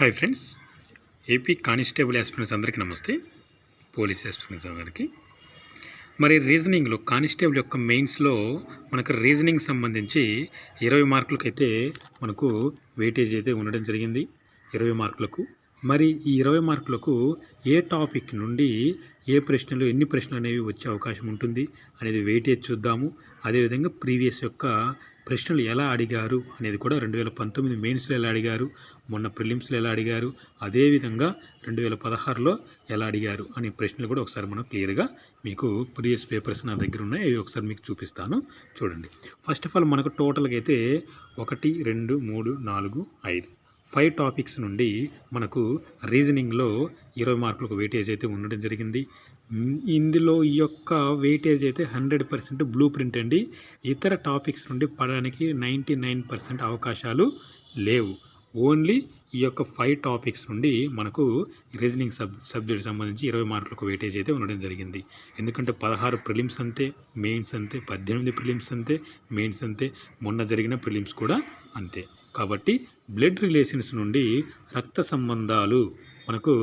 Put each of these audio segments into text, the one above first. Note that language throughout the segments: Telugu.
Hi friends AP constable aspirants అందరికీ నమస్తే. పోలీస్ ఆస్పిరెంట్స్ అందరికీ. మరి రీజనింగ్లో కానిస్టేబుల్ యొక్క మెయిన్స్లో మనకు రీజనింగ్ సంబంధించి ఇరవై మార్కులకైతే మనకు వెయిటేజ్ అయితే ఉండడం జరిగింది. ఇరవై మార్కులకు. మరి ఈ ఇరవై మార్కులకు ఏ టాపిక్ నుండి ఏ ప్రశ్నలు ఎన్ని ప్రశ్నలు అనేవి వచ్చే అవకాశం ఉంటుంది అనేది వెయిటేజ్ చూద్దాము. అదేవిధంగా ప్రీవియస్ యొక్క ప్రశ్నలు ఎలా అడిగారు అనేది కూడా రెండు వేల పంతొమ్మిది మెయిన్స్లో ఎలా అడిగారు మొన్న ప్రిలిమ్స్లో ఎలా అడిగారు అదేవిధంగా రెండు వేల పదహారులో ఎలా అడిగారు అనే ప్రశ్నలు కూడా ఒకసారి మనం క్లియర్గా మీకు ప్రీవియస్ పేపర్స్ నా దగ్గర ఉన్నాయి. అవి ఒకసారి మీకు చూపిస్తాను. చూడండి. ఫస్ట్ ఆఫ్ ఆల్ మనకు టోటల్గా అయితే ఒకటి రెండు మూడు నాలుగు ఐదు. ఫైవ్ టాపిక్స్ నుండి మనకు రీజనింగ్లో ఇరవై మార్కులకు వెయిటేజ్ అయితే ఉండడం జరిగింది. ఇందులో ఈ యొక్క వెయిటేజ్ అయితే హండ్రెడ్ పర్సెంట్ బ్లూ ప్రింట్ అండి. ఇతర టాపిక్స్ నుండి పడడానికి నైంటీ నైన్ పర్సెంట్ అవకాశాలు లేవు. ఓన్లీ ఈ యొక్క ఫైవ్ టాపిక్స్ నుండి మనకు రీజనింగ్ సబ్ సబ్జెక్ట్ సంబంధించి ఇరవై మార్కులకు వెయిటేజ్ అయితే ఉండడం జరిగింది. ఎందుకంటే పదహారు ప్రిలిమ్స్ అంతే మెయిన్స్ అంతే పద్దెనిమిది ప్రిలిమ్స్ అంతే మెయిన్స్ అంతే మొన్న జరిగిన ప్రిలిమ్స్ కూడా అంతే. కాబట్టి బ్లడ్ రిలేషన్స్ నుండి రక్త సంబంధాలు మనకు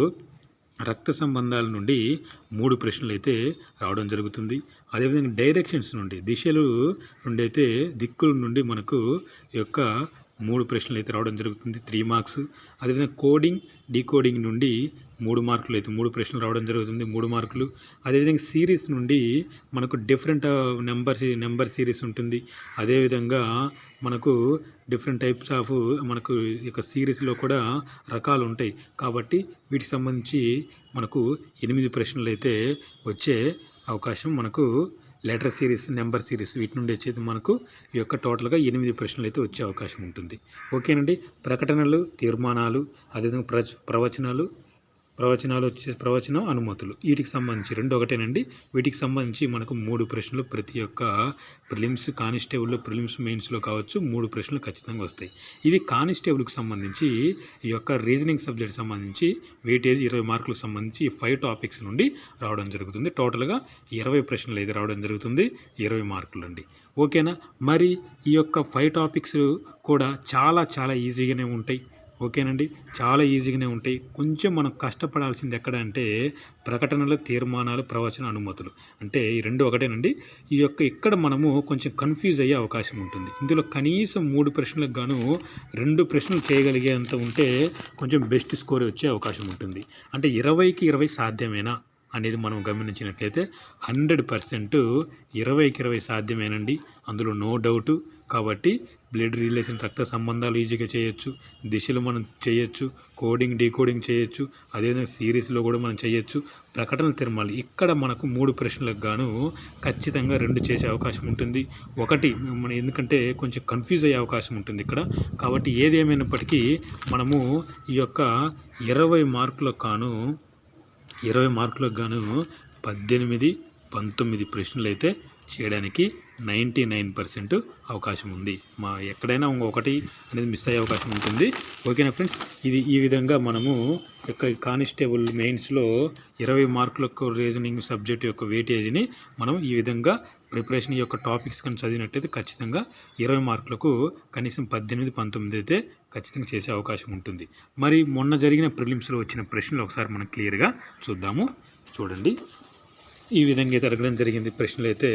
రక్త సంబంధాల నుండి మూడు ప్రశ్నలు అయితే రావడం జరుగుతుంది. అదేవిధంగా డైరెక్షన్స్ నుండి దిశలు నుండి అయితే దిక్కుల నుండి మనకు యొక్క మూడు ప్రశ్నలు అయితే రావడం జరుగుతుంది త్రీ మార్క్స్ అదేవిధంగా కోడింగ్ డీకోడింగ్ నుండి మూడు మార్కులు అయితే మూడు ప్రశ్నలు రావడం జరుగుతుంది మూడు మార్కులు. అదేవిధంగా సిరీస్ నుండి మనకు డిఫరెంట్ నెంబర్ నెంబర్ సిరీస్ ఉంటుంది. అదేవిధంగా మనకు డిఫరెంట్ టైప్స్ ఆఫ్ మనకు ఈ యొక్క సిరీస్లో కూడా రకాలు ఉంటాయి. కాబట్టి వీటికి సంబంధించి మనకు ఎనిమిది ప్రశ్నలు అయితే వచ్చే అవకాశం మనకు లెటర్ సిరీస్ నెంబర్ సిరీస్ వీటి నుండి వచ్చేది మనకు ఈ యొక్క టోటల్గా ఎనిమిది ప్రశ్నలు అయితే వచ్చే అవకాశం ఉంటుంది. ఓకేనండి? ప్రకటనలు తీర్మానాలు అదేవిధంగా ప్రచ ప్రవచనాలు ప్రవచనాలు వచ్చే ప్రవచనం అనుమతులు. వీటికి సంబంధించి రెండు ఒకటేనండి. వీటికి సంబంధించి మనకు మూడు ప్రశ్నలు ప్రతి ఒక్క ప్రిలిమ్స్ కానిస్టేబుల్లో ప్రిలిమ్స్ మెయిన్స్లో కావచ్చు మూడు ప్రశ్నలు ఖచ్చితంగా వస్తాయి. ఇది కానిస్టేబుల్కి సంబంధించి ఈ యొక్క రీజనింగ్ సబ్జెక్ట్ సంబంధించి వెయిటేజ్ ఇరవై మార్కులకు సంబంధించి ఈ ఫైవ్ టాపిక్స్ నుండి రావడం జరుగుతుంది. టోటల్గా ఇరవై ప్రశ్నలు అయితే రావడం జరుగుతుంది. ఇరవై మార్కులు అండి ఓకేనా? మరి ఈ యొక్క ఫైవ్ టాపిక్స్ కూడా చాలా చాలా ఈజీగానే ఉంటాయి. ఓకేనండి? చాలా ఈజీగానే ఉంటాయి. కొంచెం మనం కష్టపడాల్సింది ఎక్కడ అంటే ప్రకటనలు తీర్మానాలు ప్రవచన అనుమతులు. అంటే ఈ రెండు ఒకటేనండి. ఈ యొక్క ఇక్కడ మనము కొంచెం కన్ఫ్యూజ్ అయ్యే అవకాశం ఉంటుంది. ఇందులో కనీసం మూడు ప్రశ్నలకు గాను రెండు ప్రశ్నలు చేయగలిగేంత ఉంటే కొంచెం బెస్ట్ స్కోర్ వచ్చే అవకాశం ఉంటుంది. అంటే ఇరవైకి ఇరవై సాధ్యమేనా? అనేది మనం గమనించినట్లయితే హండ్రెడ్ పర్సెంట్ ఇరవైకి ఇరవై సాధ్యమేనండి. అందులో నో డౌట్. కాబట్టి బ్లడ్ రిలేషన్ రక్త సంబంధాలు ఈజీగా చేయొచ్చు. దిశలు మనం చేయొచ్చు. కోడింగ్ డీకోడింగ్ చేయొచ్చు. అదేవిధంగా సిరీస్లో కూడా మనం చేయొచ్చు. ప్రకటన తిరుమల ఇక్కడ మనకు మూడు ప్రశ్నలకు గాను ఖచ్చితంగా రెండు చేసే అవకాశం ఉంటుంది. ఒకటి మన ఎందుకంటే కొంచెం కన్ఫ్యూజ్ అయ్యే అవకాశం ఉంటుంది ఇక్కడ. కాబట్టి ఏదేమైనప్పటికీ మనము ఈ యొక్క ఇరవై మార్కులకు కాను ఇరవై మార్కులకు గాను పద్దెనిమిది పంతొమ్మిది ప్రశ్నలు అయితే చేయడానికి నైంటీ నైన్ పర్సెంట్ అవకాశం ఉంది. మా ఎక్కడైనా ఒకటి అనేది మిస్ అయ్యే అవకాశం ఉంటుంది. ఓకేనా ఫ్రెండ్స్ ఇది ఈ విధంగా మనము యొక్క కానిస్టేబుల్ మెయిన్స్లో ఇరవై మార్కులకు రీజనింగ్ సబ్జెక్ట్ యొక్క వెయిటేజ్ని మనం ఈ విధంగా ప్రిపరేషన్ యొక్క టాపిక్స్ కానీ చదివినట్టయితే ఖచ్చితంగా ఇరవై మార్కులకు కనీసం పద్దెనిమిది పంతొమ్మిది అయితే ఖచ్చితంగా చేసే అవకాశం ఉంటుంది. మరి మొన్న జరిగిన ప్రిలిమ్స్లో వచ్చిన ప్రశ్నలు ఒకసారి మనం క్లియర్గా చూద్దాము. చూడండి. ఈ విధంగా అయితే అడగడం జరిగింది. ప్రశ్నలు అయితే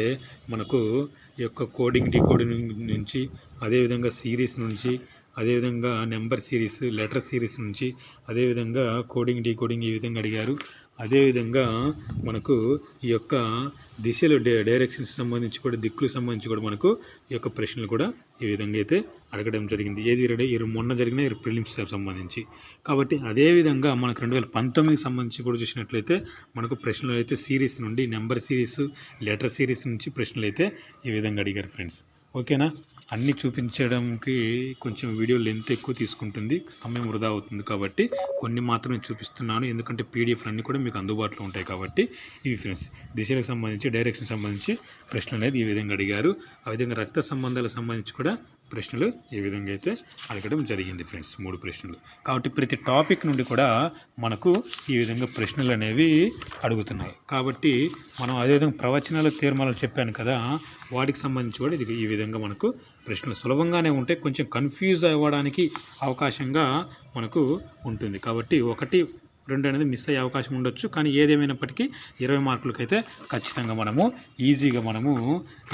మనకు ఈ యొక్క కోడింగ్ డీకోడింగ్ నుంచి అదేవిధంగా సిరీస్ నుంచి అదేవిధంగా నెంబర్ సిరీస్ లెటర్ సిరీస్ నుంచి అదేవిధంగా కోడింగ్ డీకోడింగ్ ఈ విధంగా అడిగారు. అదేవిధంగా మనకు ఈ యొక్క దిశలు డే డైరెక్షన్స్ సంబంధించి కూడా దిక్కులకు సంబంధించి కూడా మనకు ఈ యొక్క ప్రశ్నలు కూడా ఈ విధంగా అయితే అడగడం జరిగింది. ఏది ఇరు మొన్న జరిగిన ఇరు ప్రిలిమ్స్ సంబంధించి. కాబట్టి అదేవిధంగా మనకు రెండు వేల పంతొమ్మిదికి సంబంధించి కూడా చూసినట్లయితే మనకు ప్రశ్నలు అయితే సిరీస్ నుండి నెంబర్ సిరీస్ లెటర్ సిరీస్ నుంచి ప్రశ్నలు అయితే ఈ విధంగా అడిగారు ఫ్రెండ్స్ ఓకేనా అన్నీ చూపించడానికి కొంచెం వీడియో లెంత్ ఎక్కువ తీసుకుంటుంది సమయం వృధా అవుతుంది కాబట్టి కొన్ని మాత్రమే చూపిస్తున్నాను. ఎందుకంటే పీడిఎఫ్ అన్నీ కూడా మీకు అందుబాటులో ఉంటాయి కాబట్టి ఇవి ఫ్రెండ్స్ దిశలకు సంబంధించి డైరెక్షన్ సంబంధించి ప్రశ్నలు అనేది ఈ విధంగా అడిగారు. ఆ విధంగా రక్త సంబంధాలకు సంబంధించి కూడా ప్రశ్నలు ఈ విధంగా అయితే అడగడం జరిగింది ఫ్రెండ్స్ మూడు ప్రశ్నలు. కాబట్టి ప్రతి టాపిక్ నుండి కూడా మనకు ఈ విధంగా ప్రశ్నలు అనేవి అడుగుతున్నాయి. కాబట్టి మనం అదేవిధంగా ప్రవచనాలు తీర్మానాలు చెప్పాను కదా వాటికి సంబంధించి కూడా ఇది ఈ విధంగా మనకు ప్రశ్నలు సులభంగానే ఉంటే కొంచెం కన్ఫ్యూజ్ అవ్వడానికి అవకాశంగా మనకు ఉంటుంది. కాబట్టి ఒకటి రెండు అనేది మిస్ అయ్యే అవకాశం ఉండొచ్చు. కానీ ఏదేమైనప్పటికీ ఇరవై మార్కులకైతే ఖచ్చితంగా మనము ఈజీగా మనము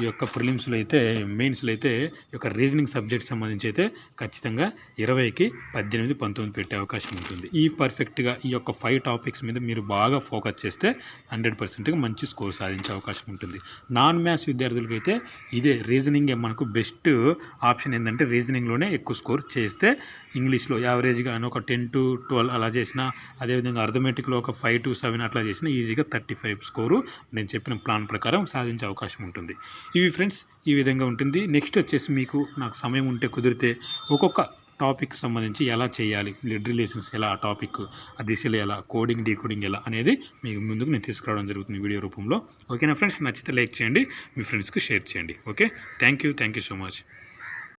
ఈ యొక్క ప్రిలిమ్స్లో అయితే మెయిన్స్లో అయితే ఈ యొక్క రీజనింగ్ సబ్జెక్ట్ సంబంధించి అయితే ఖచ్చితంగా ఇరవైకి పద్దెనిమిది పంతొమ్మిది పెట్టే అవకాశం ఉంటుంది. ఈ పర్ఫెక్ట్గా ఈ యొక్క ఫైవ్ టాపిక్స్ మీద మీరు బాగా ఫోకస్ చేస్తే హండ్రెడ్ పర్సెంట్గా మంచి స్కోర్ సాధించే అవకాశం ఉంటుంది. నాన్ మ్యాథ్స్ విద్యార్థులకైతే ఇదే రీజనింగ్ మనకు బెస్ట్ ఆప్షన్ ఏంటంటే రీజనింగ్లోనే ఎక్కువ స్కోర్ చేస్తే ఇంగ్లీష్లో యావరేజ్గా ఒక టెన్ టు ట్వెల్వ్ అలా చేసినా అదేవిధంగా అర్థమెటిక్లో ఒక ఫైవ్ టు సెవెన్ అట్లా చేసిన ఈజీగా థర్టీ ఫైవ్ స్కోరు నేను చెప్పిన ప్లాన్ ప్రకారం సాధించే అవకాశం ఉంటుంది. ఇవి ఫ్రెండ్స్ ఈ విధంగా ఉంటుంది. నెక్స్ట్ వచ్చేసి మీకు నాకు సమయం ఉంటే కుదిరితే ఒక్కొక్క టాపిక్ సంబంధించి ఎలా చేయాలి బ్లడ్ రిలేషన్స్ ఎలా ఆ టాపిక్ ఆ దిశలు ఎలా కోడింగ్ డీకోడింగ్ ఎలా అనేది మీకు ముందుకు నేను తీసుకురావడం జరుగుతుంది వీడియో రూపంలో. ఓకేనా ఫ్రెండ్స్? నచ్చితే లైక్ చేయండి మీ ఫ్రెండ్స్కి షేర్ చేయండి. Okay? Thank you thank you so much.